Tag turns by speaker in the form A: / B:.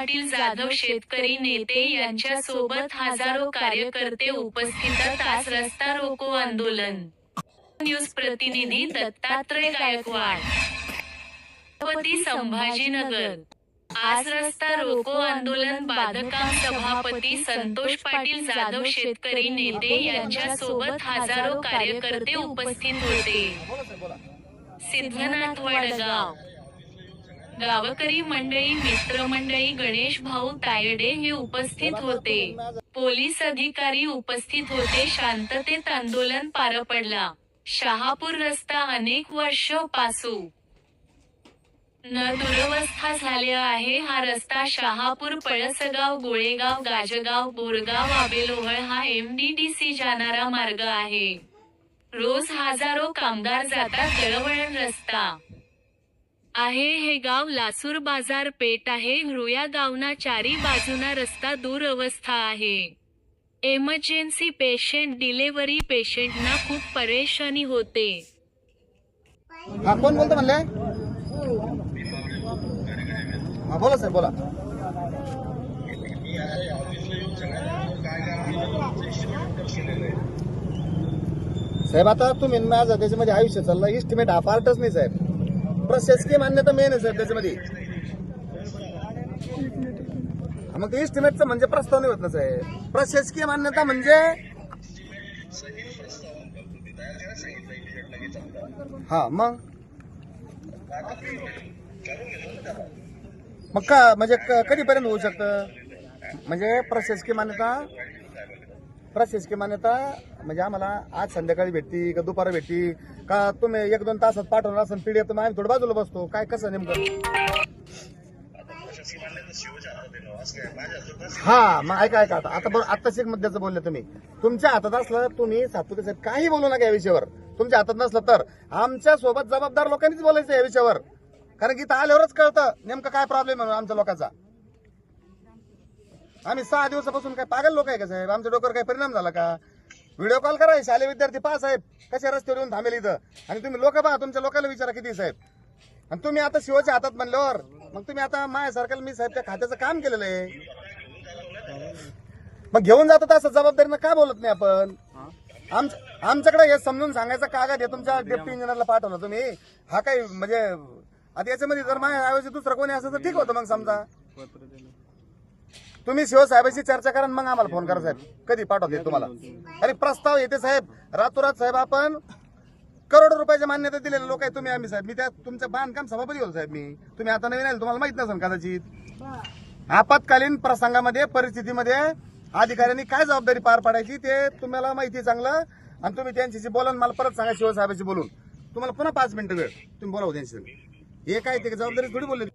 A: पाटील जाधव शेतकरी नेते यांच्या सोबत हजारो कार्यकर्ते उपस्थित तास रस्ता रोको आंदोलन. न्यूज प्रतिनिधी दत्तात्रय गायकवाड. छत्रपती संभाजीनगर. आज रस्ता रोको आंदोलन बांधकाम सभापती संतोष पाटील जाधव शेतकरी नेते यांच्या सोबत हजारो कार्यकर्ते उपस्थित होते. सिद्धनाथ वडगाव. गावकरी मंडळी मित्रमंडळी गणेश भाऊ तायडे हे उपस्थित होते. पोलीस अधिकारी उपस्थित होते. शांततेत आंदोलन पार पडला. शहापूर रस्ता अनेक वर्ष पासू न दुरवस्था झाल्या आहे. हा रस्ता शहापूर पळसगाव गोळेगाव गाजगाव बोरगाव आबेलोहळ हा एमडीडीसी जाणारा मार्ग आहे. रोज हजारो कामगार जातात दळवळण रस्ता. आहे हे गाव लासूर बाजार पेठ आहे. रुया गावना चारी बाजूना रस्ता दूर अवस्था आहे. एमर्जन्सी पेशंट डिलेवरी पेशंटना खूप परेशानी होते.
B: हा कोण बोलतो म्हणले? हा बोला सर बोला. साहेब आता तुम्ही माझा त्याच्यामध्ये आयुष्य चाललं. इस्टिमेट हा पार्टच नाही साहेब. प्रशासकीय मान्यता मेन आहे साहेब त्याच्यामध्ये मग ते इस्टिमेटचं म्हणजे प्रस्ताव नाही होत ना साहेब. प्रशासकीय मान्यता म्हणजे? हा मग? मग का म्हणजे कधीपर्यंत होऊ शकतं? म्हणजे प्रशासकीय मान्यता? प्रशासकीय मान्यता म्हणजे आम्हाला आज संध्याकाळी भेटती का दुपारी भेटती? का तुम्ही एक दोन तासात पाठवणार असेल पीडीएफ तर आम्ही थोडं बाजूला बसतो. काय कसं नेमकं? हा मग ऐका ऐका. आता आता बरं आत्ताच एक मुद्द्याचं बोलले तुम्ही. तुमच्या हातात असलं तुम्ही सातपुते साहेब काही बोलू नका या विषयावर. तुमच्या हातात नसलं तर. आमच्यासोबत जबाबदार लोकांनीच बोलायचं या विषयावर. कारण की इथं आल्यावरच कळतं नेमकं काय प्रॉब्लेम आहे आमच्या लोकांचा. आम्ही सहा दिवसापासून काय पागल लोक आहे का साहेब? आमच्या डोक्यावर काही परिणाम झाला का? व्हिडिओ कॉल करा हे शालेय विद्यार्थी पा साहेब कशा रस्त्यावर येऊन थांबेल इथं. आणि तुम्ही लोक पहा तुमच्या लोकांना विचारा किती साहेब. आणि तुम्ही आता शिवाच्या हातात म्हणल्यावर मग तुम्ही आता माझ्यासारख्याला मी साहेब त्या खात्याचं काम केलेलं आहे. मग घेऊन जातो तसं जबाबदारीनं का बोलत नाही आपण? आमच्याकडे हे समजून सांगायचा कागद आहे तुमच्या डेप्टी इंजिनियरला पाठवला तुम्ही. हा काही म्हणजे आता याच्यामध्ये जर माझ्या ऐवजी दुसरं कोणी असं तर ठीक होतं मग समजा. तुम्ही शिवसाहेबांशी चर्चा करा मग आम्हाला फोन करा साहेब. कधी पाठवते तुम्हाला? अरे प्रस्ताव येते साहेब. रातोरात साहेब आपण करोडो रुपयाच्या मान्यता दिलेले लोक आहे तुम्ही आम्ही साहेब. मी त्या तुमच्या बांधकाम सभापती होतो साहेब मी. तुम्ही आता नवीन आले तुम्हाला माहीत नसेल कदाचित. आपत्कालीन प्रसंगामध्ये परिस्थितीमध्ये अधिकाऱ्यांनी काय जबाबदारी पार पाडायची ते तुम्हाला माहिती आहे चांगलं. आणि तुम्ही त्यांच्याशी बोला मला परत सांगा शिवसाहेबांशी बोलून. तुम्हाला पुन्हा पाच मिनिटं वेळ. तुम्ही बोलावं त्यांच्याशी. हे काय ते जबाबदारी थोडी बोलले.